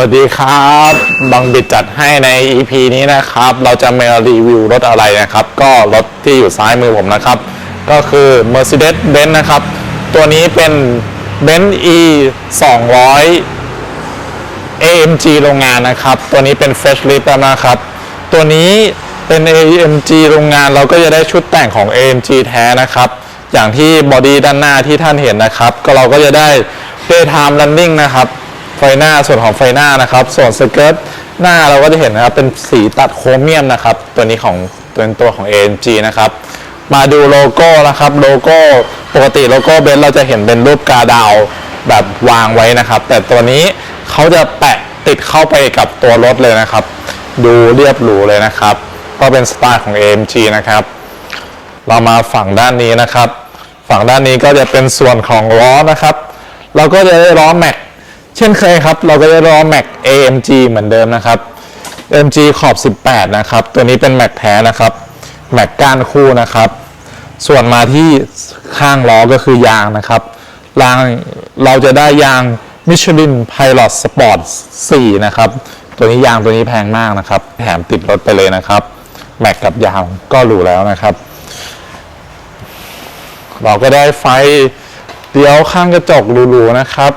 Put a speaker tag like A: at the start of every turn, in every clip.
A: วัสดีครับบังบิดจัดให้ใน EP นี้นะครับ เราจะมารีวิวรถอะไรนะครับ ก็รถที่อยู่ซ้ายมือผมนะครับ ก็คือ Mercedes-Benz นะครับ ตัวนี้เป็น Benz E 200 AMG โรงงานนะครับ ตัวนี้เป็น Fresh Lift นะครับ ตัวนี้เป็น AMG โรงงานเราก็จะได้ชุดแต่งของ AMG แท้นะครับ อย่างที่บอดี้ด้านหน้าที่ท่านเห็นนะครับ ก็เราก็จะได้ Daytime Running นะครับ ไฟหน้าส่วนของไฟหน้านะครับ ส่วนสเกิร์ตหน้าเราก็จะเห็นนะครับเป็นสีตัดโครเมียมนะครับ ตัวนี้ของเป็นตัวของ AMG นะครับ มาดูโลโก้นะครับโลโก้ปกติโลโก้เบนซ์เราจะเห็นเป็นรูปกาดาวแบบวางไว้นะครับ แต่ตัวนี้เขาจะแปะติดเข้าไปกับตัวรถเลยนะครับ ดูเรียบหรูเลยนะครับ ก็เป็นสไตล์ของ AMG นะครับ เรามาฝั่งด้านนี้นะครับ ฝั่งด้านนี้ก็จะเป็นส่วนของล้อนะครับ เราก็จะได้ล้อแม็ก เช่นเคยครับ เราก็จะล้อแม็ก AMG เหมือนเดิมนะครับ AMG ขอบ 18 นะครับ ตัวนี้เป็นแม็กแท้นะครับแม็กก้านคู่นะครับ ส่วนมาที่ข้างล้อก็คือยางนะครับยางเราจะได้ยาง Michelin Pilot Sport 4 นะครับ ตัวนี้ยางตัวนี้แพงมากนะครับ แถมติดรถไปเลยนะครับ แม็กกับยางก็หรูแล้วนะครับ เราก็ได้ไฟเลี้ยวข้างกระจกหรูๆนะครับ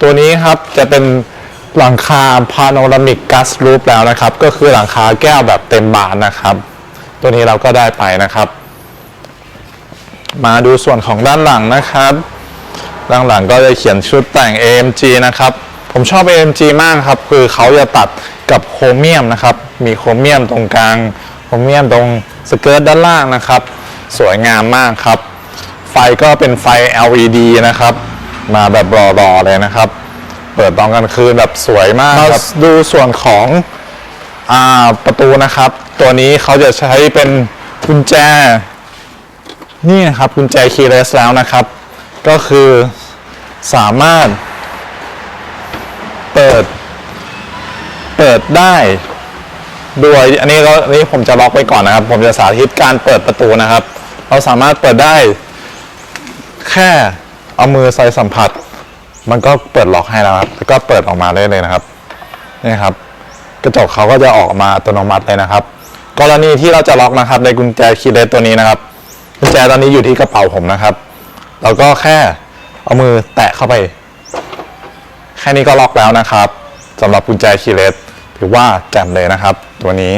A: ตัวนี้ครับจะเป็นหลังคาพาโนรามิกกัสรูปแล้วนะครับ ก็คือหลังคาแก้วแบบเต็มบานนะครับ ตัวนี้เราก็ได้ไปนะครับ มาดูส่วนของด้านหลังนะครับ ด้านหลังก็จะเขียนชุดแต่ง AMG นะครับ ผมชอบ AMG มากครับ คือเขาจะตัดกับโครเมียมนะครับ มีโครเมียมตรงกลางโครเมียมตรงสเกิร์ตด้านล่างนะครับ สวยงามมากครับ ไฟก็เป็นไฟ LED นะครับ มาแบบรอๆเลยนะครับ เปิดตอนกลางคืนแบบสวยมากครับดูส่วนของอ่าประตูนะครับ ตัวนี้เขาจะใช้เป็นกุญแจ นี่นะครับกุญแจคีย์เลสแล้วนะครับ ก็คือสามารถ เปิด เปิดได้ด้วยอันนี้ก็อันนี้ผมจะล็อกไว้ก่อนนะครับ ผมจะสาธิตการเปิดประตูนะครับ เราสามารถเปิดได้แค่ เอามือใส่สัมผัส มันก็เปิดล็อกให้แล้วครับแล้วก็เปิดออกมาได้เลยนะครับนี่ครับ กระจกเขาก็จะออกมาอัตโนมัติเลยนะครับ กรณีที่เราจะล็อกนะครับ ในกุญแจคีย์เลสตัวนี้นะครับ กุญแจตอนนี้อยู่ที่กระเป๋าผมนะครับเราก็แค่เอามือแตะเข้าไป แค่นี้ก็ล็อกแล้วนะครับสำหรับกุญแจคีย์เลสถือว่าแจ่มเลยนะครับ ตัวนี้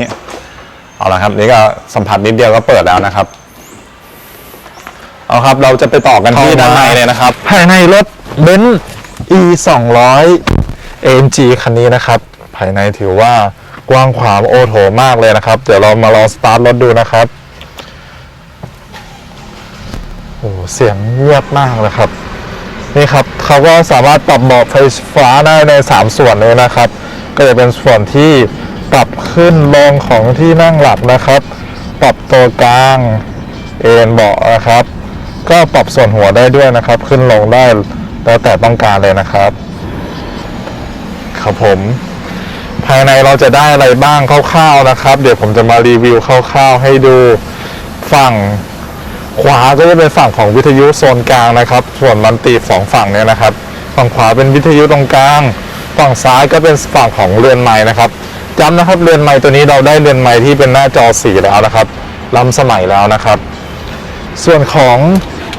A: เอาละครับ นี่ก็สัมผัสนิดเดียวก็เปิดแล้วนะครับ เอาครับ เราจะไปต่อกันที่ด้านในเลยนะครับ ภายในรถเบนซ์ e 2 0 0 AMG คันนี้นะครับ ภายในถือว่ากว้างขวางโอโถมากเลยนะครับ เดี๋ยวเรามาลองสตาร์ทรถดูนะครับโอ้เสียงเงียบมากเลยครับนี่ครับเขาก็สามารถปรับเบาะไฟฟ้าได้ใน 3 ส่วนเลยนะครับ ก็จะเป็นส่วนที่ปรับขึ้นลงของที่นั่งหลับนะครับ ปรับตัวกลางเอ็นเบาะนะครับ ก็ปรับส่วนหัวได้ด้วยนะครับ ขึ้นลงได้แล้วแต่ต้องการเลยนะครับ ครับผม ภายในเราจะได้อะไรบ้างคร่าวๆนะครับ เดี๋ยวผมจะมารีวิวคร่าวๆให้ดูฝั่งขวาก็จะเป็นฝั่งของวิทยุโซนกลางนะครับ ส่วนมันตีสองฝั่งเนี่ยนะครับ ฝั่งขวาเป็นวิทยุตรงกลาง ฝั่งซ้ายก็เป็นฝั่งของเรือนไม้นะครับย้ำนะครับเรือนไม้ตัวนี้เราได้เรือนไม้ที่เป็นหน้าจอสีแล้วนะครับล้ำสมัยแล้วนะครับ ส่วนของ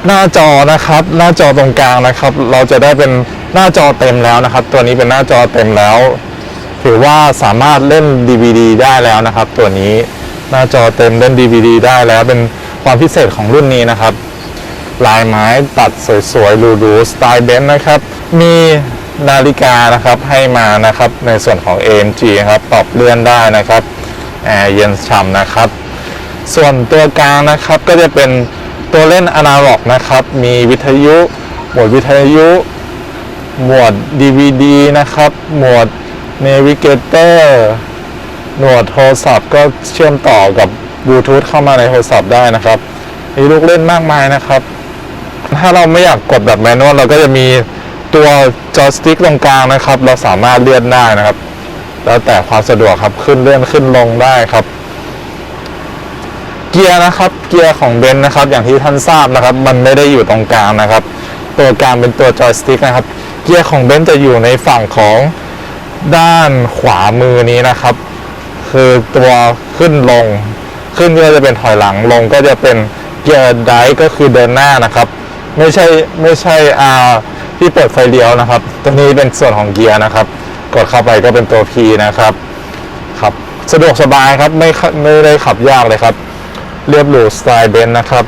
A: หน้าจอนะครับ หน้าจอตรงกลางนะครับ เราจะได้เป็นหน้าจอเต็มแล้วนะครับ ตัวนี้เป็นหน้าจอเต็มแล้ว ถือว่าสามารถเล่น DVD ได้แล้วนะครับ ตัวนี้หน้าจอเต็มเล่น DVD ได้แล้วเป็นความพิเศษของรุ่นนี้นะครับ ลายไม้ตัดสวยๆหรูๆสไตล์เบนซ์นะครับ มีนาฬิกานะครับให้มานะครับในส่วนของ AMG นะครับปรับเลื่อนได้นะครับแอร์เย็นฉ่ำนะครับ ส่วนตัวกลางนะครับก็จะเป็น ตัวเล่นอนาล็อกนะครับ มีวิทยุ หมวดวิทยุ หมวด DVD นะครับ หมวด Navigator หนวดโทรศัพท์ก็เชื่อมต่อกับบลูทูธเข้ามาในโทรศัพท์ได้นะครับ มีลูกเล่นมากมายนะครับ ถ้าเราไม่อยากกดแบบแมนนวลเราก็จะมีตัวจอยสติ๊กตรงกลางนะครับ เราสามารถเลื่อนได้นะครับ แล้วแต่ความสะดวกครับขึ้นเลื่อนขึ้นลงได้ครับ เกียร์นะครับ เกียร์ของเบนซ์นะครับ อย่างที่ท่านทราบนะครับ มันไม่ได้อยู่ตรงกลางนะครับ ตัวกลางเป็นตัวจอยสติ๊กนะครับ เกียร์ของเบนซ์จะอยู่ในฝั่งของด้านขวามือนี้นะครับ คือตัวขึ้นลง ขึ้นก็จะเป็นถอยหลังลงก็จะเป็นเกียร์ไดก็คือเดินหน้านะครับ ไม่ใช่ไม่ใช่อ่าที่เปิดไฟเลี้ยวนะครับ ตัวนี้เป็นส่วนของเกียร์นะครับ กดเข้าไปก็เป็นตัว P นะครับครับ สะดวกสบายครับไม่ไม่ได้ขับยากเลยครับ เรียบหรูสไตล์เบนซ์นะครับ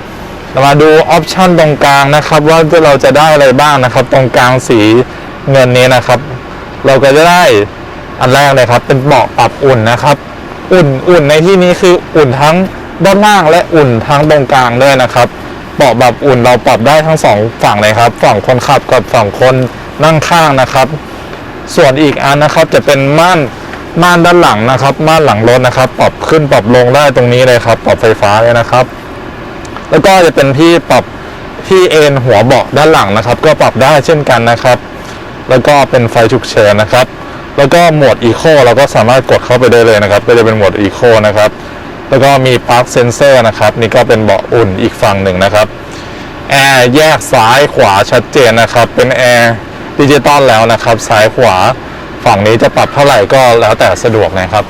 A: เรามาดูออปชันตรงกลางนะครับ ว่าเราจะได้อะไรบ้างนะครับ ตรงกลางสีเงินนี้นะครับ เราก็จะได้อันแรกเลยครับ เป็นเบาะปรับอุ่นนะครับ อุ่นอุ่นในที่นี้คืออุ่นทั้งด้านล่างและอุ่นทั้งตรงกลางด้วยนะครับเบาะแบบอุ่นเราปรับได้ทั้งสองฝั่งเลยครับ ฝั่งคนขับกับฝั่งคนนั่งข้างนะครับ ส่วนอีกอันนะครับจะเป็นม่าน ม่านด้านหลังนะครับม่านหลังรถนะครับ ปรับขึ้นปรับลงได้ตรงนี้เลยครับ ปรับไฟฟ้าเลยนะครับ แล้วก็จะเป็นที่ปรับที่เอนหัวเบาะด้านหลังนะครับ ก็ปรับได้เช่นกันนะครับ แล้วก็เป็นไฟฉุกเฉินนะครับ แล้วก็โหมดอีโคเราก็สามารถกดเข้าไปได้เลยนะครับ ก็จะเป็นโหมดอีโคนะครับ แล้วก็มีปลั๊กเซนเซอร์นะครับ นี่ก็เป็นเบาะอุ่นอีกฝั่งหนึ่งนะครับแอร์แยกซ้ายขวาชัดเจนนะครับ เป็นแอร์ดิจิตอลแล้วนะครับ ซ้ายขวา ฝั่งนี้จะปรับเท่าไหร่ก็แล้วแต่สะดวกนะครับ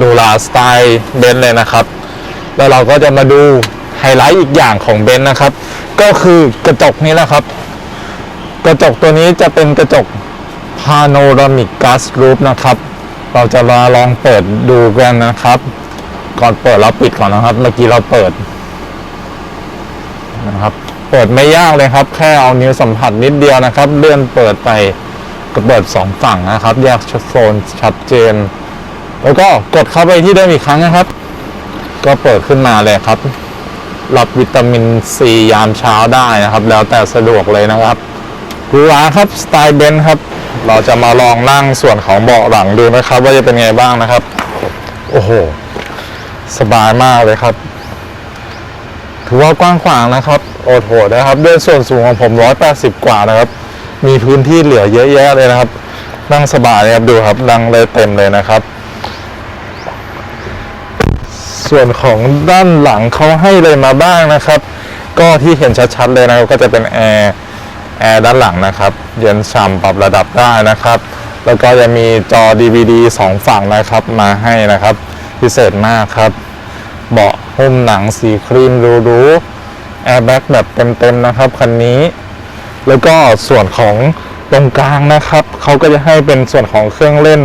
A: ดูลาสไตล์เบนซ์เลยนะครับ แล้วเราก็จะมาดูไฮไลท์อีกอย่างของเบนซ์นะครับ ก็คือกระจกนี้แหละครับ กระจกตัวนี้จะเป็นกระจก Panoramic Glass Roof นะครับ เราจะมาลองเปิดดูกันนะครับ ก่อนเปิดเราปิดก่อนนะครับ เมื่อกี้เราเปิดนะครับ เปิดไม่ยากเลยครับ แค่เอานิ้วสัมผัสนิดเดียวนะครับ เลื่อนเปิดไป ก็เปิดสองฝั่งนะครับ แยกโซนชัดเจน แล้วก็กดเข้าไปที่เดิมอีกครั้งนะครับ ก็เปิดขึ้นมาเลยครับ รับวิตามินซียามเช้าได้นะครับ แล้วแต่สะดวกเลยนะครับหรูหราครับสไตล์เบนซ์ครับ เราจะมาลองนั่งส่วนของเบาะหลังดูนะครับ ว่าจะเป็นไงบ้างนะครับ โอ้โห สบายมากเลยครับถือว่ากว้างขวางนะครับ โอโถนะครับ ด้วยส่วนสูงของผม 180 กว่านะครับ มีพื้นที่เหลือเยอะแยะเลยนะครับ นั่งสบายเลยครับดูครับนั่งเลยเต็มเลยนะครับ ส่วนของด้านหลังเขาให้เลยมาบ้างนะครับ ก็ที่เห็นชัดๆเลยนะก็จะเป็นแอร์แอร์ด้านหลังนะครับ เย็นฉ่ำปรับระดับได้นะครับ แล้วก็จะมีจอ DVD 2 ฝั่งนะครับมาให้นะครับ พิเศษมากครับ เบาะหุ้มหนังสีครีมหรูแอร์แบ็กแบบเต็มๆนะครับคันนี้ แล้วก็ส่วนของตรงกลางนะครับ เขาก็จะให้เป็นส่วนของเครื่องเล่น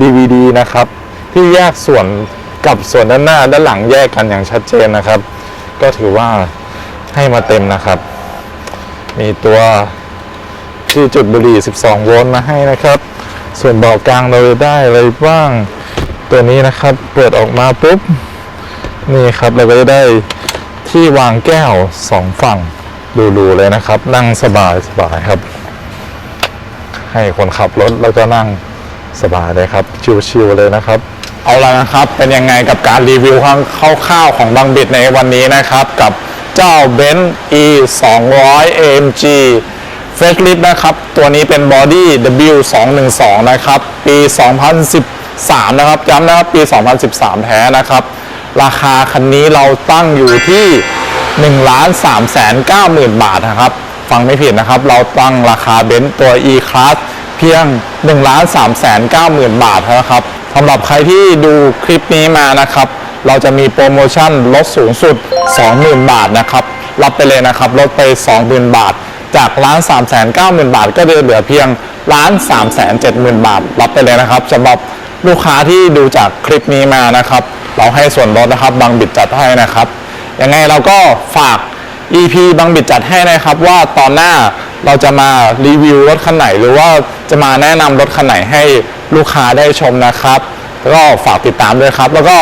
A: DVD นะครับ ที่แยกส่วนกับส่วนด้านหน้าด้านหลังแยกกันอย่างชัดเจนนะครับ ก็ถือว่าให้มาเต็มนะครับ มีตัวที่จุดบุหรี่ 12 โวลต์มาให้นะครับ ส่วนเบาะกลางเราได้อะไรบ้าง ตัวนี้นะครับ เปิดออกมาปุ๊บ นี่ครับเราก็จะได้ที่วางแก้วสอง ฝั่งดูๆเลยนะครับ นั่งสบายสบายครับ ให้คนขับรถแล้วก็นั่งสบายเลยครับ ชิวๆเลยนะครับ เอาละนะครับ เป็นยังไงกับการรีวิวคร่าวๆของบังบิดในวันนี้นะครับ กับเจ้า b e n z E 200 AMG f a c e l i f t นะครับ ตัวนี้เป็น Body W 2 1 2นะครับ ปี 2013 นะครับย้ำนะครับ ปี 2013 แท้นะครับ ราคาคันนี้เราตั้งอยู่ที่ 1 3 9 0 0 0 0 บาทนะครับ ฟังไม่ผิดนะครับ เราตั้งราคาเบนซ์ตัว E Class เพียง 1 3 9 0 0 0 0 บาทนะครับสำหรับใครที่ดูคลิปนี้มานะครับ เราจะมีโปรโมชั่นลดสูงสุด 20,000 บาทนะครับ รับไปเลยนะครับ ลดไป 20,000 บาท จากล้าน3 9 0 0 0 0 บาท ก็จะเหลือเพียงล้าน3 7 0 0 0 0 บาท รับไปเลยนะครับสำหรับลูกค้าที่ดูจากคลิปนี้มานะครับ เราให้ส่วนลดนะครับ บางบิดจัดให้นะครับ ยังไงเราก็ฝาก EP บางบิดจัดให้นะครับว่าตอนหน้าเราจะมารีวิวรถคันไหน หรือว่าจะมาแนะนำรถคันไหนให้ลูกค้าได้ชมนะครับ แล้วก็ฝากติดตามด้วยครับ แล้วก็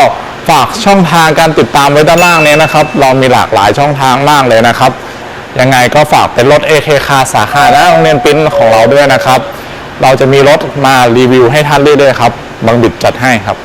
A: ฝากช่องทางการติดตามไว้ด้านล่างนี้นะครับ เรามีหลากหลายช่องทางมากเลยนะครับ ยังไงก็ฝากเป็นรถ AK คาสาขาหน้าโรงเรียนปิ้นของเราด้วยนะครับ เราจะมีรถมารีวิวให้ท่านเรื่อยๆครับบางบิดจัดให้ครับ